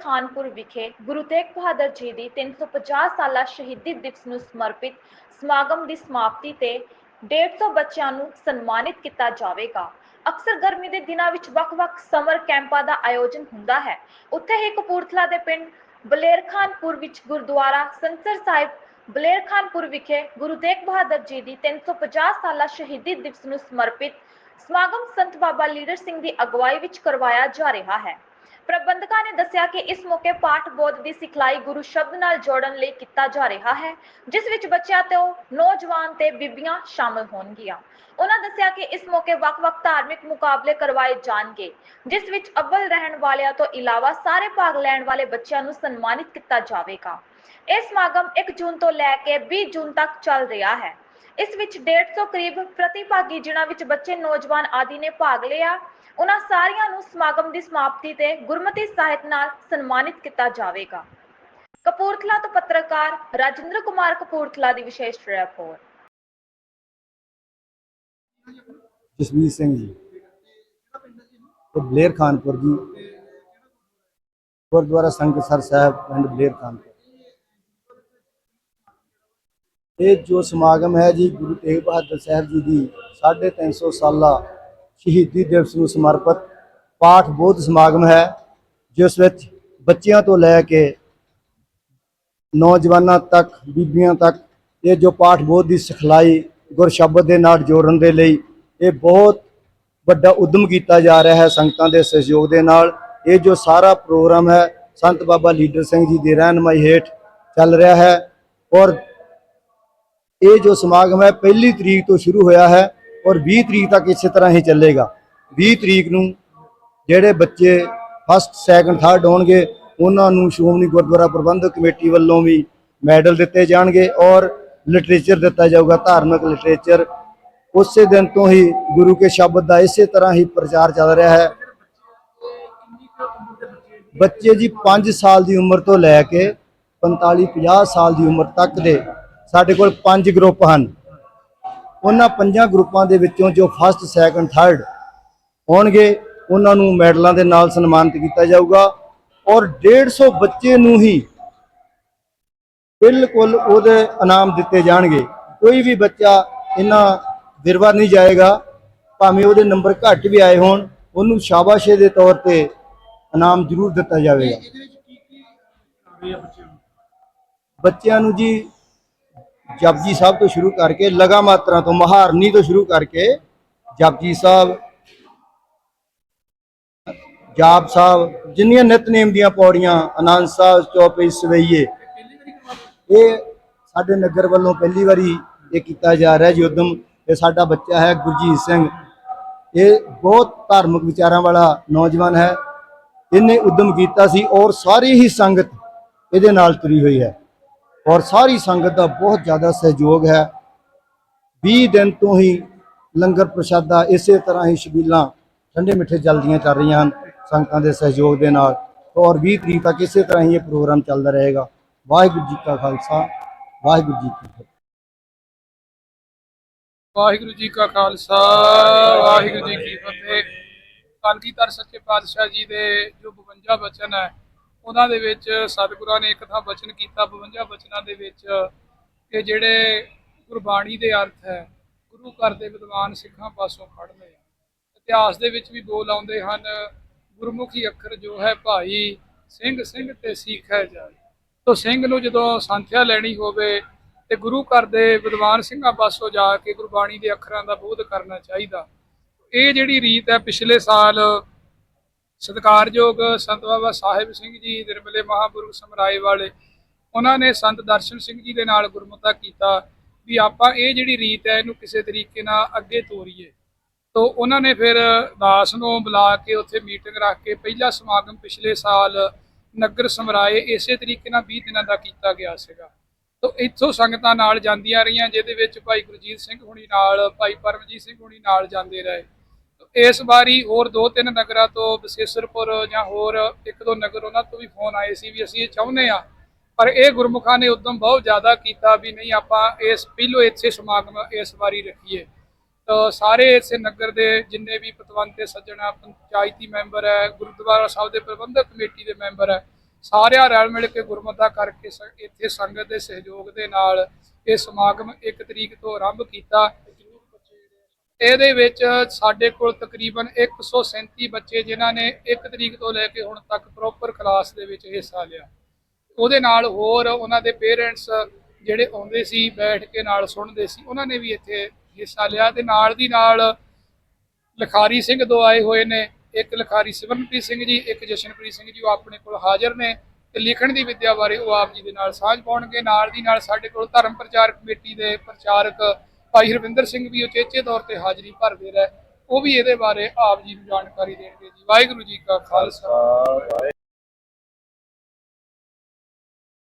ਖਾਨਪੁਰ ਵਿਖੇ ਗੁਰੂ ਤੇਗ ਬਹਾਦਰ ਜੀ ਦੀ 350 ਸਾਲਾ ਸ਼ਹੀਦੀ ਦਿਵਸ ਨੂੰ ਸਮਰਪਿਤ ਸਮਾਗਮ ਦੀ ਸਮਾਪਤੀ ਤੇ 150 ਬੱਚਿਆਂ ਨੂੰ ਸਨਮਾਨਿਤ ਕੀਤਾ ਜਾਵੇਗਾ। ਅਕਸਰ ਗਰਮੀ ਦੇ ਦਿਨਾਂ ਵਿੱਚ ਵੱਖ-ਵੱਖ ਸਮਰ ਕੈਂਪਾਂ ਦਾ ਆਯੋਜਨ ਹੁੰਦਾ ਹੈ। ਉੱਥੇ ਹੀ ਕਪੂਰਥਲਾ ਦੇ ਪਿੰਡ ਬਲੇਰ ਖਾਨਪੁਰ ਵਿੱਚ ਗੁਰਦੁਆਰਾ ਸੰਸਰ ਸਾਹਿਬ ਬਲੇਰ ਖਾਨਪੁਰ ਵਿਖੇ ਗੁਰੂ ਤੇਗ ਬਹਾਦਰ ਜੀ ਦੀ 350 ਸਾਲਾ ਸ਼ਹੀਦੀ ਦਿਵਸ ਨੂੰ ਸਮਰਪਿਤ ਸਮਾਗਮ ਸੰਤ ਬਾਬਾ ਲੀਡਰ ਸਿੰਘ ਦੀ ਅਗਵਾਈ ਵਿੱਚ ਕਰਵਾਇਆ ਜਾ ਰਿਹਾ ਹੈ। ਪ੍ਰਬੰਧਕਾਂ ਨੇ ਦੱਸਿਆ ਕਿ ਇਸ ਮੌਕੇ ਪਾਠ ਬੋਧ ਦੀ ਸਿਖਲਾਈ ਗੁਰੂ ਸ਼ਬਦ ਨਾਲ ਜੋੜਨ ਲਈ ਕੀਤਾ ਜਾ ਰਿਹਾ ਹੈ, ਜਿਸ ਵਿੱਚ ਬੱਚਿਆਂ ਤੋਂ ਨੌਜਵਾਨ ਤੇ ਬੀਬੀਆਂ ਸ਼ਾਮਲ ਹੋਣਗੀਆਂ। ਉਹਨਾਂ ਦੱਸਿਆ ਕਿ ਇਸ ਮੌਕੇ ਵੱਖ-ਵੱਖ ਧਾਰਮਿਕ ਮੁਕਾਬਲੇ ਕਰਵਾਏ ਜਾਣਗੇ, ਜਿਸ ਵਿੱਚ ਅੱਵਲ ਰਹਿਣ ਵਾਲਿਆਂ ਤੋਂ ਇਲਾਵਾ ਸਾਰੇ ਭਾਗ ਲੈਣ ਵਾਲੇ ਬੱਚਿਆਂ ਨੂੰ ਸਨਮਾਨਿਤ ਕੀਤਾ ਜਾਵੇਗਾ। ਇਹ ਸਮਾਗਮ 1 ਜੂਨ ਤੋਂ ਲੈ ਕੇ 20 ਜੂਨ ਤੱਕ ਚੱਲ ਰਿਹਾ ਹੈ। ਇਸ ਵਿੱਚ 150 ਕਰੀਬ ਪ੍ਰਤੀਭਾਗੀ ਜਿਨ੍ਹਾਂ ਵਿੱਚ ਬੱਚੇ, ਨੌਜਵਾਨ ਆਦਿ ਨੇ ਭਾਗ ਲਿਆ। ਉਹਨਾਂ ਸਾਰਿਆਂ ਨੂੰ ਸਮਾਗਮ ਦੀ ਸਮਾਪਤੀ ਤੇ ਗੁਰਮਤਿ ਸਾਹਿਤ ਨਾਲ ਸਨਮਾਨਿਤ ਕੀਤਾ ਜਾਵੇਗਾ। ਕਪੂਰਥਲਾ ਤੋਂ ਪੱਤਰਕਾਰ ਰਾਜਿੰਦਰ ਕੁਮਾਰ ਕਪੂਰਥਲਾ ਦੀ ਵਿਸ਼ੇਸ਼ ਰਿਪੋਰਟ। ਜਸਵੀਰ ਸਿੰਘ ਜੀ ਬਲੇਰ ਖਾਨਪੁਰ ਜੀ, ਗੁਰਦੁਆਰਾ ਸੰਗਤਸਰ ਸਾਹਿਬ, ਪਿੰਡ ਬਲੇਰ ਖਾਨਪੁਰ। ਇਹ ਜੋ ਸਮਾਗਮ ਹੈ ਜੀ ਗੁਰੂ ਤੇਗ ਬਹਾਦਰ ਸਾਹਿਬ ਜੀ ਦੀ 350 ਸਾਲਾ ਸ਼ਹੀਦੀ ਦਿਵਸ ਨੂੰ ਸਮਰਪਿਤ ਪਾਠ ਬੋਧ ਸਮਾਗਮ ਹੈ, ਜਿਸ ਵਿੱਚ ਬੱਚਿਆਂ ਤੋਂ ਲੈ ਕੇ ਨੌਜਵਾਨਾਂ ਤੱਕ, ਬੀਬੀਆਂ ਤੱਕ ਇਹ ਜੋ ਪਾਠ ਬੋਧ ਦੀ ਸਿਖਲਾਈ ਗੁਰ ਸ਼ਬਦ ਦੇ ਨਾਲ ਜੋੜਨ ਦੇ ਲਈ ਇਹ ਬਹੁਤ ਵੱਡਾ ਉਦਮ ਕੀਤਾ ਜਾ ਰਿਹਾ ਹੈ ਸੰਗਤਾਂ ਦੇ ਸਹਿਯੋਗ ਦੇ ਨਾਲ। ਇਹ ਜੋ ਸਾਰਾ ਪ੍ਰੋਗਰਾਮ ਹੈ, ਸੰਤ ਬਾਬਾ ਲੀਡਰ ਸਿੰਘ ਜੀ ਦੀ ਰਹਿਨਮਾਈ ਹੇਠ ਚੱਲ ਰਿਹਾ ਹੈ ਔਰ ਇਹ ਜੋ ਸਮਾਗਮ ਹੈ, ਪਹਿਲੀ ਤਰੀਕ ਤੋਂ ਸ਼ੁਰੂ ਹੋਇਆ ਹੈ ਔਰ 20 ਤਰੀਕ ਤੱਕ ਇਸੇ ਤਰ੍ਹਾਂ ਹੀ ਚੱਲੇਗਾ। 20 ਤਰੀਕ ਨੂੰ ਜਿਹੜੇ ਬੱਚੇ ਫਸਟ ਸੈਕੰਡ ਥਰਡ ਹੋਣਗੇ, ਉਹਨਾਂ ਨੂੰ ਸ਼੍ਰੋਮਣੀ ਗੁਰਦੁਆਰਾ ਪ੍ਰਬੰਧਕ ਕਮੇਟੀ ਵੱਲੋਂ ਵੀ ਮੈਡਲ ਦਿੱਤੇ ਜਾਣਗੇ ਔਰ ਲਿਟਰੇਚਰ ਦਿੱਤਾ ਜਾਊਗਾ, ਧਾਰਮਿਕ ਲਿਟਰੇਚਰ ਉਸੇ ਦਿਨ ਤੋਂ ਹੀ ਗੁਰੂ ਕੇ ਸ਼ਬਦ ਦਾ ਇਸੇ ਤਰ੍ਹਾਂ ਹੀ ਪ੍ਰਚਾਰ ਚੱਲ ਰਿਹਾ ਹੈ। ਬੱਚੇ ਜੀ 5 ਸਾਲ ਦੀ ਉਮਰ ਤੋਂ ਲੈ ਕੇ 45 50 ਸਾਲ ਦੀ ਉਮਰ ਤੱਕ ਦੇ ਸਾਡੇ ਕੋਲ ਪੰਜ ਗਰੁੱਪ ਹਨ। ਉਹਨਾਂ ਪੰਜਾਂ ਗਰੁੱਪਾਂ ਦੇ ਵਿੱਚੋਂ ਜੋ ਫਸਟ ਸੈਕੰਡ ਥਰਡ ਹੋਣਗੇ, ਉਹਨਾਂ ਨੂੰ ਮੈਡਲਾਂ ਦੇ ਨਾਲ ਸਨਮਾਨਿਤ ਕੀਤਾ ਜਾਊਗਾ ਔਰ 150 ਬੱਚੇ ਨੂੰ ਹੀ ਬਿਲਕੁਲ ਉਹਦੇ ਇਨਾਮ ਦਿੱਤੇ ਜਾਣਗੇ। ਕੋਈ ਵੀ ਬੱਚਾ ਇਹਨਾਂ ਵਿਰਵਾ ਨਹੀਂ ਜਾਏਗਾ, ਭਾਵੇਂ ਉਹਦੇ ਨੰਬਰ ਘੱਟ ਵੀ ਆਏ ਹੋਣ, ਉਹਨੂੰ ਸ਼ਾਬਾਸ਼ੇ ਦੇ ਤੌਰ ਤੇ ਇਨਾਮ ਜ਼ਰੂਰ ਦਿੱਤਾ ਜਾਵੇਗਾ। ਬੱਚਿਆਂ ਨੂੰ ਜੀ ਜਪਜੀ ਸਾਹਿਬ ਤੋਂ ਸ਼ੁਰੂ ਕਰਕੇ, ਲਗਾ ਮਾਤਰਾ ਤੋਂ, ਮਹਾਰਨੀ ਤੋਂ ਸ਼ੁਰੂ ਕਰਕੇ ਜਪਜੀ ਸਾਹਿਬ, ਜਾਪ ਸਾਹਿਬ, ਜਿੰਨੀਆਂ ਨਿਤਨੇਮ ਦੀਆਂ ਪੌੜੀਆਂ ਆਨੰਦ ਸਾਹਿਬ ਚੌਪਈ ਸਵਈਏ, ਇਹ ਸਾਡੇ ਨਗਰ ਵੱਲੋਂ ਪਹਿਲੀ ਵਾਰੀ ਇਹ ਕੀਤਾ ਜਾ ਰਿਹਾ ਜੀ ਉਦਮ ਇਹ ਸਾਡਾ ਬੱਚਾ ਹੈ ਗੁਰਜੀਤ ਸਿੰਘ। ਇਹ ਬਹੁਤ ਧਾਰਮਿਕ ਵਿਚਾਰਾਂ ਵਾਲਾ ਨੌਜਵਾਨ ਹੈ। ਇਹਨੇ ਉਦਮ ਕੀਤਾ ਸੀ ਔਰ ਸਾਰੀ ਹੀ ਸੰਗਤ ਇਹਦੇ ਨਾਲ ਤੁਰੀ ਹੋਈ ਹੈ। ਔਰ ਸਾਰੀ ਸੰਗਤ ਦਾ ਬਹੁਤ ਜ਼ਿਆਦਾ ਸਹਿਯੋਗ ਹੈ। 20 ਦਿਨ ਤੋਂ ਹੀ ਲੰਗਰ ਪ੍ਰਸ਼ਾਦਾ ਇਸੇ ਤਰ੍ਹਾਂ ਹੀ ਛਬੀਲਾਂ ਠੰਡੇ ਮਿੱਠੇ ਚੱਲਦੀਆਂ ਚੱਲ ਰਹੀਆਂ ਹਨ ਸੰਗਤਾਂ ਦੇ ਸਹਿਯੋਗ ਦੇ ਨਾਲ। ਔਰ 20 ਤਰੀਕ ਤੱਕ ਇਸੇ ਤਰ੍ਹਾਂ ਹੀ ਇਹ ਪ੍ਰੋਗਰਾਮ ਚੱਲਦਾ ਰਹੇਗਾ। ਵਾਹਿਗੁਰੂ ਜੀ ਕਾ ਖਾਲਸਾ, ਵਾਹਿਗੁਰੂ ਜੀ ਕੀ ਫਤਿਹ। ਵਾਹਿਗੁਰੂ ਜੀ ਕਾ ਖਾਲਸਾ, ਵਾਹਿਗੁਰੂ ਜੀ ਕੀ ਫਤਿਹ। ਕਲਗੀਧਰ ਸੱਚੇ ਪਾਤਸ਼ਾਹ ਜੀ ਦੇ ਜੋ 52 ਬਚਨ ਹੈ ਉਹਨਾਂ ਦੇ ਵਿੱਚ ਸਤਿਗੁਰਾਂ ਨੇ ਇੱਕ ਥਾਂ ਬਚਨ ਕੀਤਾ 52 ਬਚਨਾਂ ਦੇ ਵਿੱਚ ਕਿ ਜਿਹੜੇ ਗੁਰਬਾਣੀ ਦੇ ਅਰਥ ਹੈ, ਗੁਰੂ ਘਰ ਦੇ ਵਿਦਵਾਨ ਸਿੱਖਾਂ ਪਾਸੋਂ ਫੜਨੇ ਆ। ਇਤਿਹਾਸ ਦੇ ਵਿੱਚ ਵੀ ਬੋਲ ਆਉਂਦੇ ਹਨ, ਗੁਰਮੁਖੀ ਅੱਖਰ ਜੋ ਹੈ ਭਾਈ, ਸਿੰਘ ਸਿੰਘ ਤੇ ਹੈ ਜਾਏ। ਤੋ ਸਿੰਘ ਨੂੰ ਜਦੋਂ ਸੰਥਿਆ ਲੈਣੀ ਹੋਵੇ ਤੇ ਗੁਰੂ ਘਰ ਦੇ ਵਿਦਵਾਨ ਸਿੰਘਾਂ ਪਾਸੋਂ ਜਾ ਕੇ ਗੁਰਬਾਣੀ ਦੇ ਅੱਖਰਾਂ ਦਾ ਬੋਧ ਕਰਨਾ ਚਾਹੀਦਾ। ਇਹ ਜਿਹੜੀ ਰੀਤ ਹੈ, ਪਿਛਲੇ ਸਾਲ ਸਤਿਕਾਰਯੋਗ ਸੰਤ ਬਾਬਾ ਸਾਹਿਬ ਸਿੰਘ ਜੀ, ਨਿਰਮਲੇ ਮਹਾਂਪੁਰਖ ਸਮਰਾਏ ਵਾਲੇ, ਉਹਨਾਂ ਨੇ ਸੰਤ ਦਰਸ਼ਨ ਸਿੰਘ ਜੀ ਦੇ ਨਾਲ ਗੁਰਮਤਾ ਕੀਤਾ ਵੀ ਆਪਾਂ ਇਹ ਜਿਹੜੀ ਰੀਤ ਹੈ, ਇਹਨੂੰ ਕਿਸੇ ਤਰੀਕੇ ਨਾਲ ਅੱਗੇ ਤੋਰੀਏ। ਤੋਂ ਉਹਨਾਂ ਨੇ ਫਿਰ ਦਾਸ ਨੂੰ ਬੁਲਾ ਕੇ ਉੱਥੇ ਮੀਟਿੰਗ ਰੱਖ ਕੇ ਪਹਿਲਾ ਸਮਾਗਮ ਪਿਛਲੇ ਸਾਲ ਨਗਰ ਸਮਰਾਏ ਇਸੇ ਤਰੀਕੇ ਨਾਲ 20 ਦਿਨਾਂ ਦਾ ਕੀਤਾ ਗਿਆ ਸੀਗਾ। ਤੋਂ ਇੱਥੋਂ ਸੰਗਤਾਂ ਨਾਲ ਜਾਂਦੀਆਂ ਰਹੀਆਂ, ਜਿਹਦੇ ਵਿੱਚ ਭਾਈ ਗੁਰਜੀਤ ਸਿੰਘ ਹੁਣੀ ਨਾਲ, ਭਾਈ ਪਰਮਜੀਤ ਸਿੰਘ ਹੁਣੀ ਨਾਲ ਜਾਂਦੇ ਰਹੇ। ਇਸ ਵਾਰੀ ਹੋਰ ਦੋ ਤਿੰਨ ਨਗਰਾਂ ਤੋਂ, ਬਸੇਸਰਪੁਰ ਜਾਂ ਹੋਰ ਇੱਕ ਦੋ ਨਗਰ ਉਹਨਾਂ ਤੋਂ ਵੀ ਫੋਨ ਆਏ ਸੀ ਵੀ ਅਸੀਂ ਇਹ ਚਾਹੁੰਦੇ ਆ ਪਰ ਇਹ ਗੁਰਮੁਖਾਂ ਨੇ ਉਦਮ ਬਹੁਤ ਜ਼ਿਆਦਾ ਕੀਤਾ ਵੀ ਨਹੀਂ, ਆਪਾਂ ਇਸ ਪਹਿਲੋ ਇੱਥੇ ਸਮਾਗਮ ਇਸ ਵਾਰੀ ਰੱਖੀਏ। ਤਾਂ ਸਾਰੇ ਇਸੇ ਨਗਰ ਦੇ ਜਿੰਨੇ ਵੀ ਪਤਵੰਤੇ, ਸੱਜਣ ਆ ਪੰਚਾਇਤੀ ਮੈਂਬਰ ਹੈ, ਗੁਰਦੁਆਰਾ ਸਾਹਿਬ ਦੇ ਪ੍ਰਬੰਧਕ ਕਮੇਟੀ ਦੇ ਮੈਂਬਰ ਹੈ, ਸਾਰਿਆਂ ਰਲ ਮਿਲ ਕੇ ਗੁਰਮਤਾ ਕਰਕੇ ਇੱਥੇ ਸੰਗਤ ਦੇ ਸਹਿਯੋਗ ਦੇ ਨਾਲ ਇਹ ਸਮਾਗਮ 1 ਤਰੀਕ ਤੋਂ ਆਰੰਭ ਕੀਤਾ। ਇਹਦੇ ਵਿੱਚ ਸਾਡੇ ਕੋਲ ਤਕਰੀਬਨ 137 ਬੱਚੇ ਜਿਨ੍ਹਾਂ ਨੇ 1 ਤਰੀਕ ਤੋਂ ਲੈ ਕੇ ਹੁਣ ਤੱਕ ਪ੍ਰੋਪਰ ਕਲਾਸ ਦੇ ਵਿੱਚ ਹਿੱਸਾ ਲਿਆ। ਉਹਦੇ ਨਾਲ ਹੋਰ ਉਹਨਾਂ ਦੇ ਪੇਰੈਂਟਸ ਜਿਹੜੇ ਆਉਂਦੇ ਸੀ, ਬੈਠ ਕੇ ਨਾਲ ਸੁਣਦੇ ਸੀ, ਉਹਨਾਂ ਨੇ ਵੀ ਇੱਥੇ ਹਿੱਸਾ ਲਿਆ ਤੇ ਨਾਲ ਦੀ ਨਾਲ ਲਖਾਰੀ ਸਿੰਘ ਦੋ ਆਏ ਹੋਏ ਨੇ। ਇੱਕ ਲਖਾਰੀ ਸਿਮਰਨਪ੍ਰੀਤ ਸਿੰਘ ਜੀ, ਇੱਕ ਜਸ਼ਨਪ੍ਰੀਤ ਸਿੰਘ ਜੀ, ਉਹ ਆਪਣੇ ਕੋਲ ਹਾਜ਼ਰ ਨੇ ਤੇ ਲਿਖਣ ਦੀ ਵਿੱਦਿਆ ਬਾਰੇ ਉਹ ਆਪ ਜੀ ਦੇ ਨਾਲ ਸਾਂਝ ਪਾਉਣਗੇ। ਨਾਲ ਦੀ ਨਾਲ ਸਾਡੇ ਕੋਲ ਧਰਮ ਪ੍ਰਚਾਰ ਕਮੇਟੀ ਦੇ ਪ੍ਰਚਾਰਕ ਭਾਈ ਹਰਵਿੰਦਰ ਸਿੰਘ ਵੀ ਉਚੇਚੇ ਤੌਰ ਤੇ ਹਾਜ਼ਰੀ ਭਰਦੇ ਰਹੇ। ਉਹ ਵੀ ਇਹਦੇ ਬਾਰੇ ਆਪ ਜੀ ਨੂੰ ਜਾਣਕਾਰੀ ਦੇਣਗੇ ਜੀ। ਵਾਹਿਗੁਰੂ ਜੀ ਕਾ ਖਾਲਸਾ।